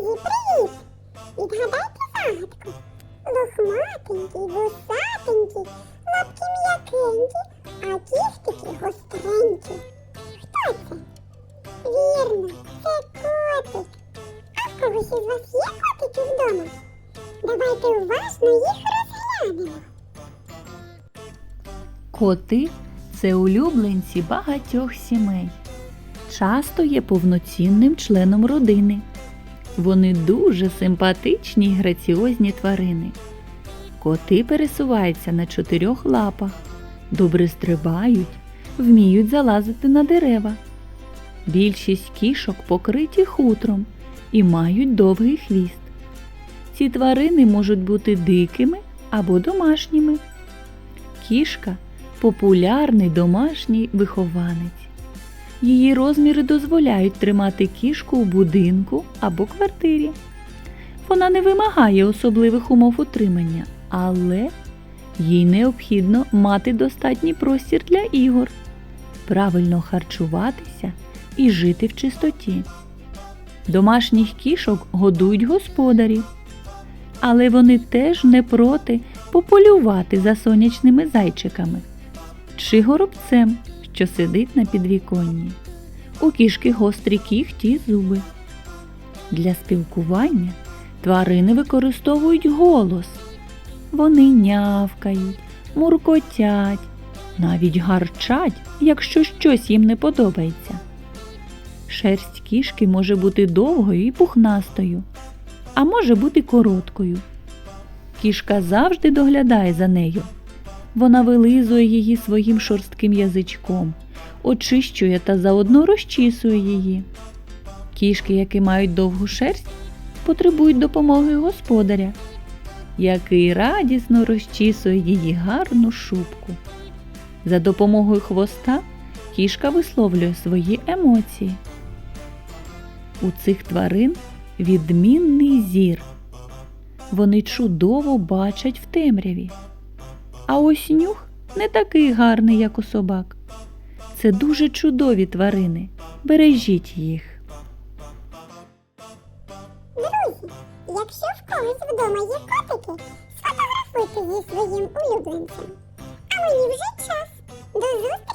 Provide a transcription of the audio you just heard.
Привіт! Відгадайте загадку. Лохматенький, вусатенький, лапки м'якенькі, а кістики гостренькі. Хто це? Вірно, це котик. А в когось із вас є котики вдома? Давайте уважно їх розглянемо. Коти це улюбленці багатьох сімей. Часто є повноцінним членом родини. Вони дуже симпатичні й граціозні тварини. Коти пересуваються на чотирьох лапах, добре стрибають, вміють залазити на дерева. Більшість кішок покриті хутром і мають довгий хвіст. Ці тварини можуть бути дикими або домашніми. Кішка популярний домашній вихованець. Її розміри дозволяють тримати кішку у будинку або квартирі. Вона не вимагає особливих умов утримання, але їй необхідно мати достатній простір для ігор, правильно харчуватися і жити в чистоті. Домашніх кішок годують господарі, але вони теж не проти пополювати за сонячними зайчиками чи горобцем, що сидить на підвіконні. У кішки гострі кіхті й зуби. Для спілкування тварини використовують голос. Вони нявкають, муркотять, навіть гарчать, якщо щось їм не подобається. Шерсть кішки може бути довгою і пухнастою, а може бути короткою. Кішка завжди доглядає за нею. Вона вилизує її своїм шорстким язичком, очищує та заодно розчісує її. Кішки, які мають довгу шерсть, потребують допомоги господаря, який радісно розчісує її гарну шубку. За допомогою хвоста кішка висловлює свої емоції. У цих тварин відмінний зір. Вони чудово бачать в темряві. А ось нюх не такий гарний, як у собак. Це дуже чудові тварини. Бережіть їх. Друзі, якщо в когось вдома є котики, сфотографуйте їх своїм улюбленцям. А мені вже час. До зустрічі!